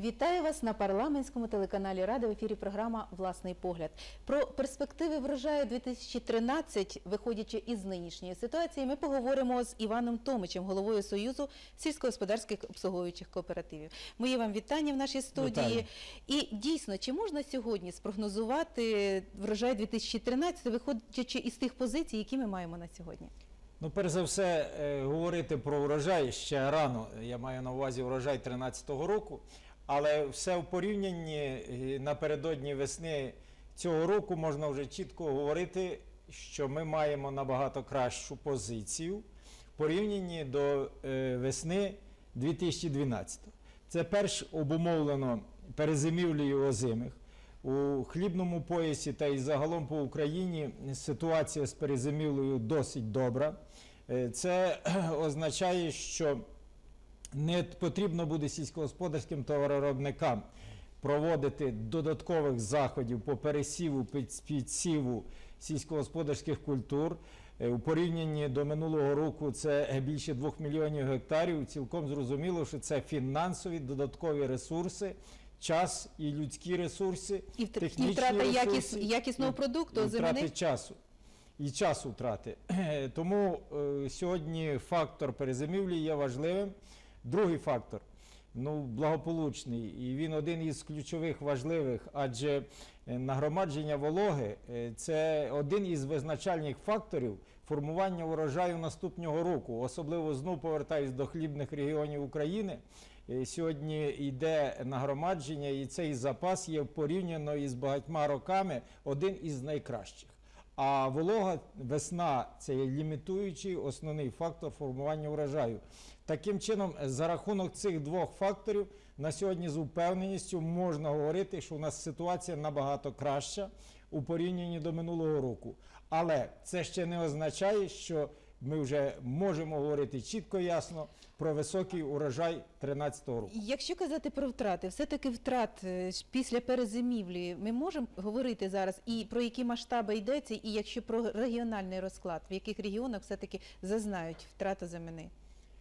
Вітаю вас на парламентському телеканалі Ради в ефірі програма Власний погляд. Про перспективи врожаю 2013, виходячи із нинішньої ситуації, ми поговоримо з Іваном Томичем, головою Союзу сільськогосподарських обслуговуючих кооперативів. Мої вам вітання в нашій студії. Вітаю. І дійсно, чи можна сьогодні спрогнозувати врожай 2013, виходячи із тих позицій, які ми маємо на сьогодні? Ну, перш за все, е, говорити про врожай ще рано. Я маю на увазі врожай 13-го року, але все в порівнянні напередодні весни цього року можна вже чітко говорити, що ми маємо набагато кращу позицію в порівнянні до е, весни 2012. Це перш обумовлено перезимівлею озимих. У хлібному поясі та й загалом по Україні ситуація з перезимівлею досить добра. Е, Це означає, що не потрібно буде сільськогосподарським товароробникам проводити додаткових заходів по пересіву, підсіву сільськогосподарських культур. Е, У порівнянні до минулого року це більше 2 мільйонів гектарів. Цілком зрозуміло, що це фінансові додаткові ресурси, час і людські ресурси, І, втр- і технічні втрата якіс, якісного продукту і втрати часу. І часу втрати. Тому е, сьогодні фактор перезимівлі є важливим. Другий фактор ну, благополучний, і він один із ключових важливих, адже е, нагромадження вологи е, це один із визначальних факторів формування урожаю наступного року. Особливо знов повертаюсь до хлібних регіонів України. Е, Сьогодні йде нагромадження, і цей запас є порівняно із багатьма роками один із найкращих. А волога весна це є лімітуючий основний фактор формування врожаю. Таким чином, за рахунок цих двох факторів, на сьогодні з упевненістю можна говорити, що у нас ситуація набагато краща у порівнянні до минулого року. Але це ще не означає, що ми вже можемо говорити чітко і ясно про високий урожай 2013 року. Якщо казати про втрати, все-таки втрат е, після перезимівлі ми можемо говорити зараз і про які масштаби йдеться, і якщо про регіональний розклад, в яких регіонах все-таки зазнають втрату земини?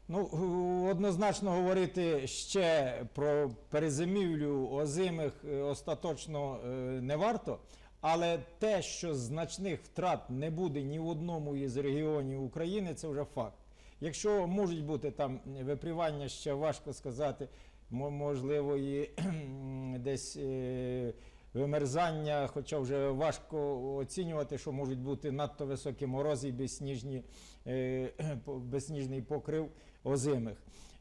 Ну, е, однозначно говорити ще про перезимівлю озимих е, остаточно не варто, але те, що значних втрат не буде ні в одному із регіонів України, це вже факт. Якщо можуть бути там випрівання, ще важко сказати, можливо, і десь е, вимерзання, хоча вже важко оцінювати, що можуть бути надто високі морози і безсніжні, е, безсніжний покрив озимих.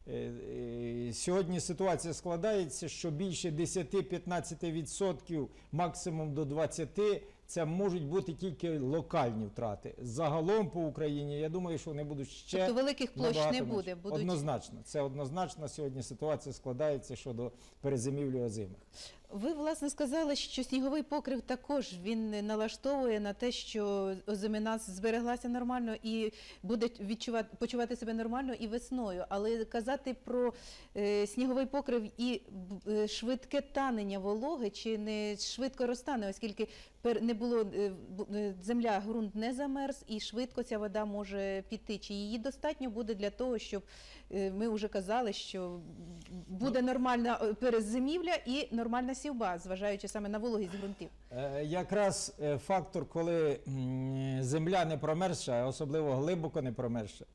Е, Сьогодні ситуація складається, що більше 10-15%, максимум до 20%, це можуть бути тільки локальні втрати. Загалом по Україні, я думаю, що вони будуть ще Тобто великих площ не буде, будуть- Однозначно, це однозначно сьогодні ситуація складається щодо перезимівлі озимих. Ви власне сказали, що сніговий покрив також він налаштовує на те, що озимина збереглася нормально і буде відчувати почувати себе нормально і весною. Але казати про е, сніговий покрив і е, швидке танення вологи чи не швидко розтане, оскільки пер не було е, е, земля, ґрунт не замерз, і швидко ця вода може піти. Чи її достатньо буде для того, щоб ми вже казали, що буде нормальна е, перезимівля і нормальна сівба, зважаючи саме на вологість ґрунтів. Е, Якраз е, фактор, коли земля не промерзша, особливо глибоко не промерзша,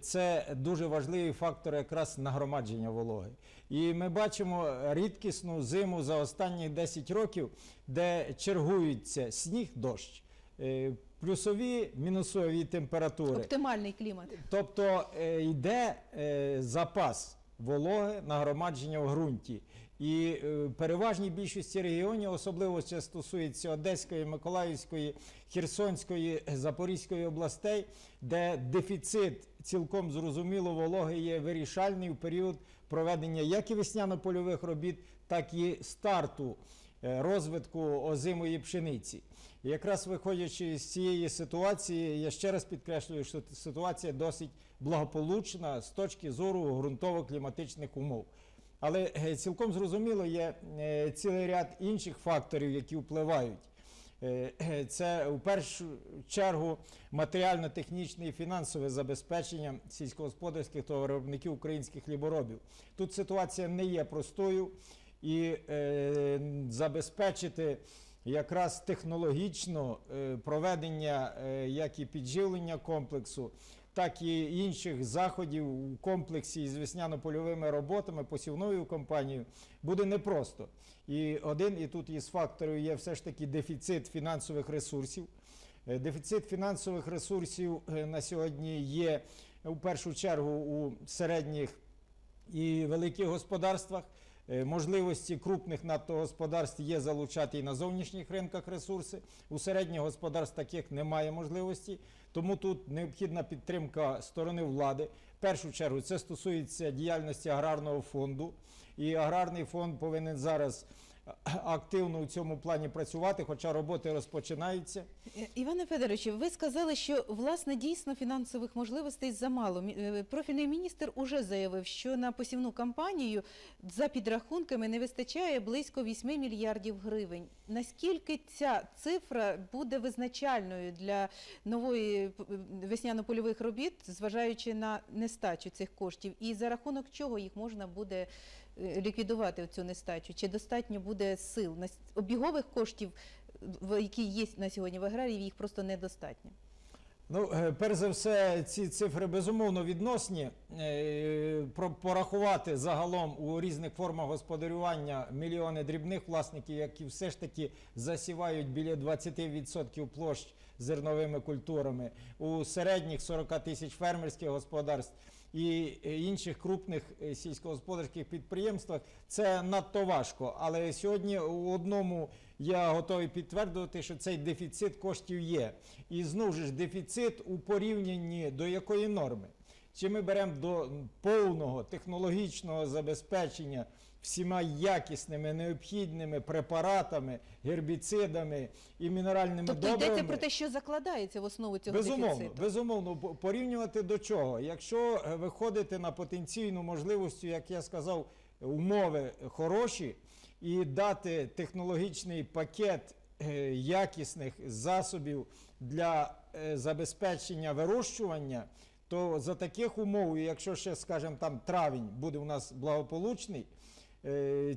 це дуже важливий фактор якраз нагромадження вологи. І ми бачимо рідкісну зиму за останні 10 років, де чергуються сніг, дощ, е, плюсові, мінусові температури. Оптимальний клімат. Тобто е, йде е, запас вологи нагромадження в ґрунті. І е, переважній більшості регіонів, особливо це стосується Одеської, Миколаївської, Херсонської, Запорізької областей, де дефіцит цілком зрозуміло вологи є вирішальний в період проведення як і весняно-польових робіт, так і старту розвитку озимої пшениці. Якраз виходячи з цієї ситуації, я ще раз підкреслюю, що ситуація досить благополучна з точки зору ґрунтово-кліматичних умов. Але е, цілком зрозуміло є е, цілий ряд інших факторів, які впливають. Е, Це у першу чергу матеріально-технічне і фінансове забезпечення сільськогосподарських та виробників українських хліборобів. Тут ситуація не є простою і забезпечити якраз технологічно е, проведення е, як і підживлення комплексу, так і інших заходів у комплексі з весняно-польовими роботами, посівною кампанією буде непросто. І один і тут із факторів є все ж таки дефіцит фінансових ресурсів. Е, Дефіцит фінансових ресурсів на сьогодні є у першу чергу у середніх і великих господарствах. Е, Можливості крупних надто господарств є залучати і на зовнішніх ринках ресурси. У середніх господарств таких немає можливості. Тому тут необхідна підтримка сторони влади. В першу чергу це стосується діяльності аграрного фонду. І аграрний фонд повинен зараз активно у цьому плані працювати, хоча роботи розпочинаються. Е, Іване Федоровичу, ви сказали, що власне дійсно фінансових можливостей замало. Е, Профільний міністр уже заявив, що на посівну кампанію за підрахунками не вистачає близько 8 мільярдів гривень. Наскільки ця цифра буде визначальною для нової е, весняно-польових робіт, зважаючи на нестачу цих коштів, і за рахунок чого їх можна буде ліквідувати цю нестачу? Чи достатньо буде сил обігових коштів? які є на сьогодні в аграрії, їх просто недостатньо. Ну, е, перш за все, ці цифри безумовно відносні. Е, Порахувати загалом у різних формах господарювання мільйони дрібних власників, які все ж таки засівають біля 20% площ зерновими культурами, у середніх 40 тисяч фермерських господарств і е, інших крупних е, сільськогосподарських підприємствах це надто важко. Але сьогодні у одному я готовий підтвердити, що цей дефіцит коштів є. І знову ж дефіцит у порівнянні до якої норми? Чи ми беремо до повного технологічного забезпечення всіма якісними необхідними препаратами, гербіцидами і мінеральними Тобто добривами? йдеться про те, що закладається в основу цього Безумовно, дефіциту. безумовно, порівнювати до чого? Якщо е, виходити на потенційну можливість, як я сказав, умови хороші і дати технологічний пакет е, якісних засобів для е, забезпечення вирощування, то за таких умов, якщо ще, скажімо, там травень буде у нас благополучний,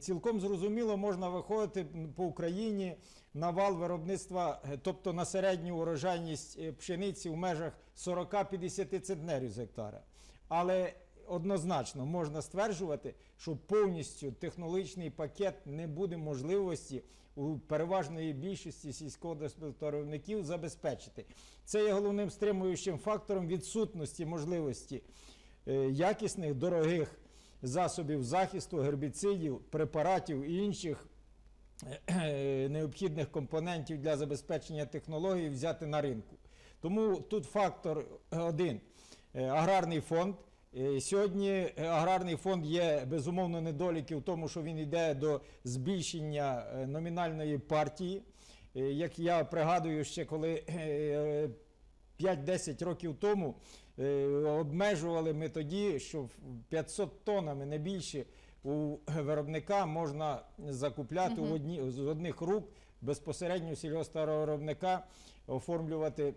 цілком зрозуміло можна виходити по Україні на вал виробництва, е, тобто на середню урожайність е, пшениці в межах 40-50 центнерів з гектара. Але однозначно можна стверджувати, що повністю технологічний пакет не буде можливості у переважної більшості сільськогосподарівників забезпечити. Це є головним стримуючим фактором відсутності можливості е, якісних дорогих засобів захисту, гербіцидів, препаратів і інших е, необхідних компонентів для забезпечення технологій взяти на ринку. Тому тут фактор один Е, аграрний фонд. Е, Сьогодні е, аграрний фонд є безумовно недоліки в тому, що він йде до збільшення е, номінальної партії. Е, Як я пригадую, ще коли е, 5-10 років тому е, обмежували ми тоді, що 500 тоннами не більше у виробника можна закупляти угу. одні, з одних рук безпосередньо сільгоспвиробника оформлювати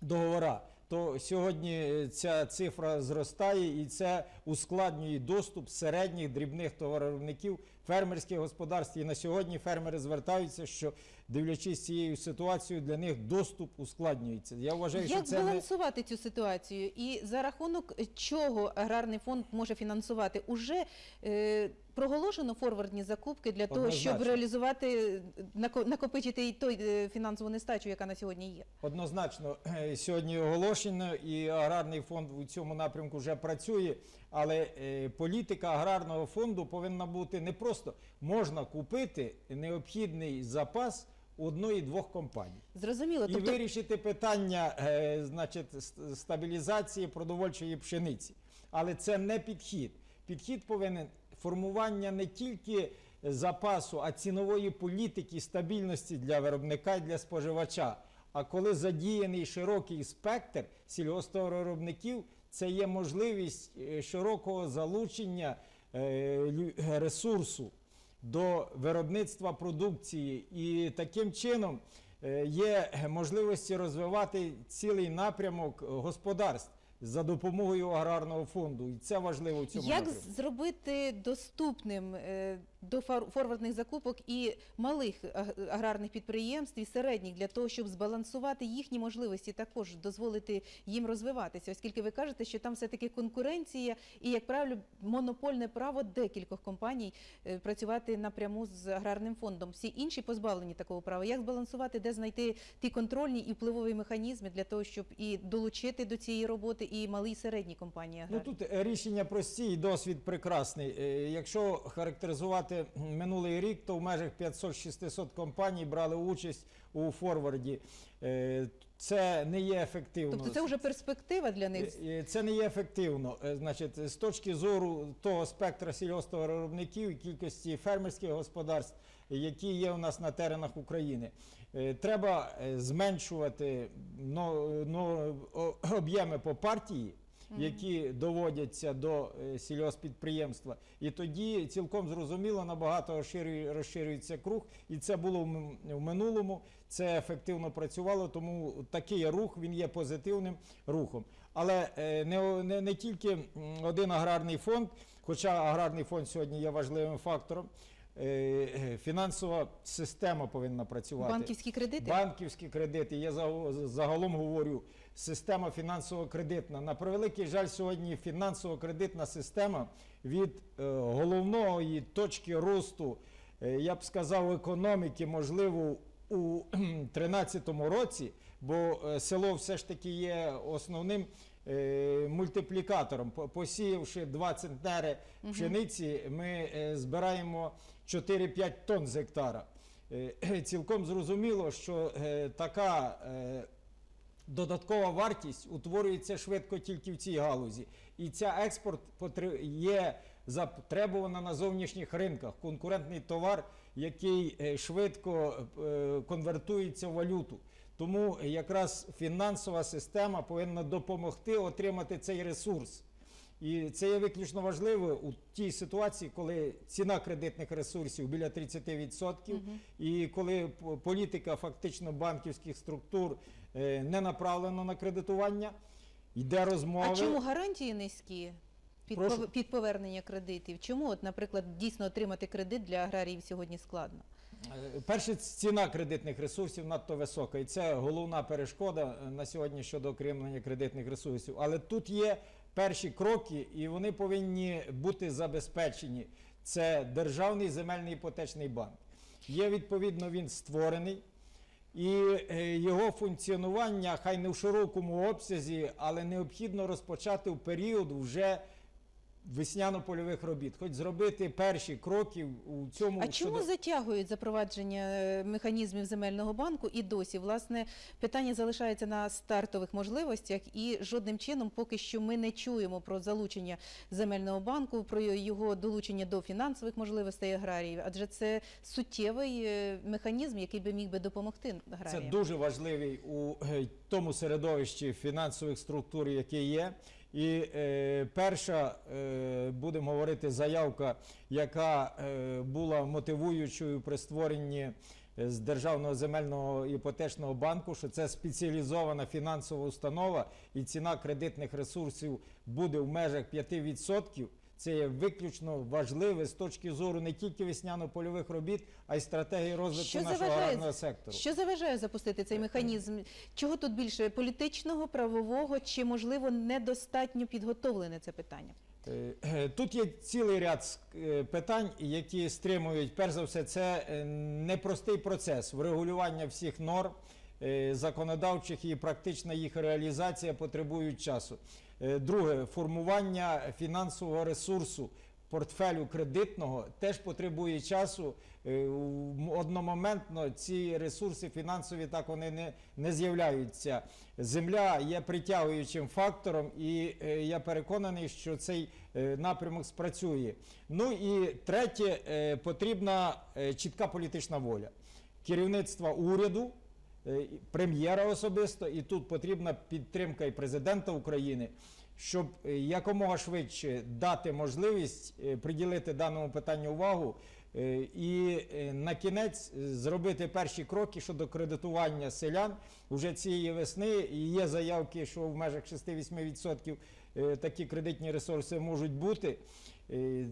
договора. То сьогодні ця цифра зростає і це ускладнює доступ середніх дрібних товаровиробників фермерських господарств. І на сьогодні фермери звертаються, що дивлячись цією ситуацією, для них доступ ускладнюється. Я вважаю, що Як це не цю ситуацію? І за рахунок чого аграрний фонд може фінансувати? Уже е, проголошено форвардні закупки для того, щоб реалізувати, нако- накопичити і той е, фінансову нестачу, яка на сьогодні є. Однозначно, е, сьогодні оголошено, і аграрний фонд у цьому напрямку вже працює. Але е, політика аграрного фонду повинна бути не просто можна купити необхідний запас одної-двох компаній. Зрозуміло. І Тобто, вирішити питання е, значить, стабілізації продовольчої пшениці. Але це не підхід. Підхід повинен формування не тільки запасу, а цінової політики стабільності для виробника і для споживача. А коли задіяний широкий спектр сільгоспвиробників, це є можливість е, широкого залучення е, ресурсу до виробництва продукції. І таким чином е, є можливості розвивати цілий напрямок господарств за допомогою аграрного фонду. І це важливо в цьому Як напрямку. зробити доступним е, до форвардних закупок і малих аг- аграрних підприємств і середніх для того, щоб збалансувати їхні можливості, також дозволити їм розвиватися, оскільки ви кажете, що там все таки конкуренція і, як правило, монопольне право декількох компаній е, працювати напряму з аграрним фондом. Всі інші позбавлені такого права. Як збалансувати, де знайти ті контрольні і впливові механізми для того, щоб і долучити до цієї роботи і малі і середні компанії Ну тут е, рішення прості і досвід прекрасний. Е, Якщо характеризувати минулий рік, то в межах 500-600 компаній брали участь у форварді. Е, Це не є ефективно. Тобто це вже перспектива для них. Е, е, Це не є ефективно. Значить, з точки зору того спектра сільгоспвиробників і кількості фермерських господарств, які є у нас на теренах України, треба зменшувати но- о- об'єми по партії. Які доводяться до е, сільгоспідприємства, і тоді цілком зрозуміло набагато розширюється круг, і це було в минулому. Це ефективно працювало, тому такий рух він є позитивним рухом. Але е, не, не, не тільки один аграрний фонд, хоча аграрний фонд сьогодні є важливим фактором. Е, е, Фінансова система повинна працювати. Банківські кредити? Банківські кредити, я загалом говорю, система фінансово-кредитна. На превеликий жаль, сьогодні фінансово-кредитна система від е, головної точки росту, я б сказав, економіки, можливо, у 2013 році, бо село все ж таки є основним мультиплікатором. Посіявши 2 центнери пшениці, ми е, збираємо 4-5 тонн з гектара. Е, Цілком зрозуміло, що е, така е, додаткова вартість утворюється швидко тільки в цій галузі. І ця експорт є затребувана на зовнішніх ринках. Конкурентний товар, який е, швидко е, конвертується в валюту. Тому якраз фінансова система повинна допомогти отримати цей ресурс. І це є виключно важливо у тій ситуації, коли ціна кредитних ресурсів біля 30%, і коли політика фактично банківських структур е, не направлена на кредитування, йде розмови. А чому гарантії низькі під, пов- під повернення кредитів? Чому, от, наприклад, дійсно отримати кредит для аграріїв сьогодні складно? Е, Перше, ціна кредитних ресурсів надто висока, і це головна перешкода е, на сьогодні щодо окремлення кредитних ресурсів. Але тут є перші кроки, і вони повинні бути забезпечені. Це Державний земельний іпотечний банк. Є відповідно він створений. І е, його функціонування хай не в широкому обсязі, але необхідно розпочати в період вже весняно-польових робіт, хоч зробити перші кроки у цьому А чому щодо- затягують запровадження е, механізмів земельного банку і досі? Власне, питання залишається на стартових можливостях, і жодним чином поки що ми не чуємо про залучення земельного банку, про його долучення до фінансових можливостей аграріїв, адже це суттєвий е, механізм, який би міг би допомогти Це дуже важливий у е, тому середовищі фінансових структур, яке є. І е, перша, е, будемо говорити, заявка, яка е, була мотивуючою при створенні е, з Державного земельного іпотечного банку, що це спеціалізована фінансова установа, і ціна кредитних ресурсів буде в межах 5%. Це є виключно важливе з точки зору не тільки весняно-польових робіт, а й стратегії розвитку Що нашого заважає, аграрного сектору. що заважає запустити цей механізм? Чого тут більше політичного, правового чи можливо недостатньо підготовлене це питання? Е, е, Тут є цілий ряд е, питань, які стримують. Перш за все, це непростий процес врегулювання всіх норм законодавчих і практична їх реалізація потребують часу. Е, Друге, формування фінансового ресурсу. Портфелю кредитного теж потребує часу. Е, Одномоментно ці ресурси фінансові так вони не, не з'являються. Земля є притягуючим фактором, і е, я переконаний, що цей напрямок спрацює. Ну і третє, потрібна чітка політична воля керівництва уряду, прем'єра особисто, і тут потрібна підтримка і президента України, щоб е, якомога швидше дати можливість е, приділити даному питанню увагу. е, і е, на кінець е, зробити перші кроки щодо кредитування селян уже цієї весни. Є заявки, що в межах 6-8% е, такі кредитні ресурси можуть бути. Е,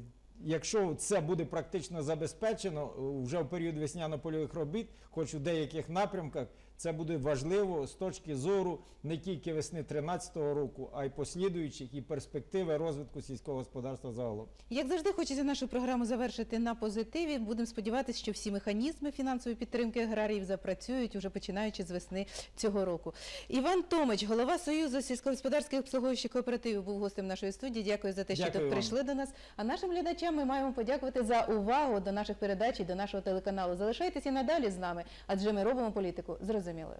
Якщо це буде практично забезпечено е, вже в період весняно-польових робіт, хоч у деяких напрямках, це буде важливо з точки зору не тільки весни 2013 року, а й послідуючих і перспективи розвитку сільського господарства загалом. Як завжди, хочеться нашу програму завершити на позитиві. Будемо сподіватися, що всі механізми фінансової підтримки аграріїв запрацюють уже починаючи з весни цього року. Іван Томич, голова Союзу сільськогосподарських обслуговуючих кооперативів, був гостем нашої студії. Дякую за те, що Дякую тут вам. прийшли до нас. А нашим глядачам ми маємо подякувати за увагу до наших передач і до нашого телеканалу. Залишайтеся надалі з нами, адже ми робимо політику зрозумілою.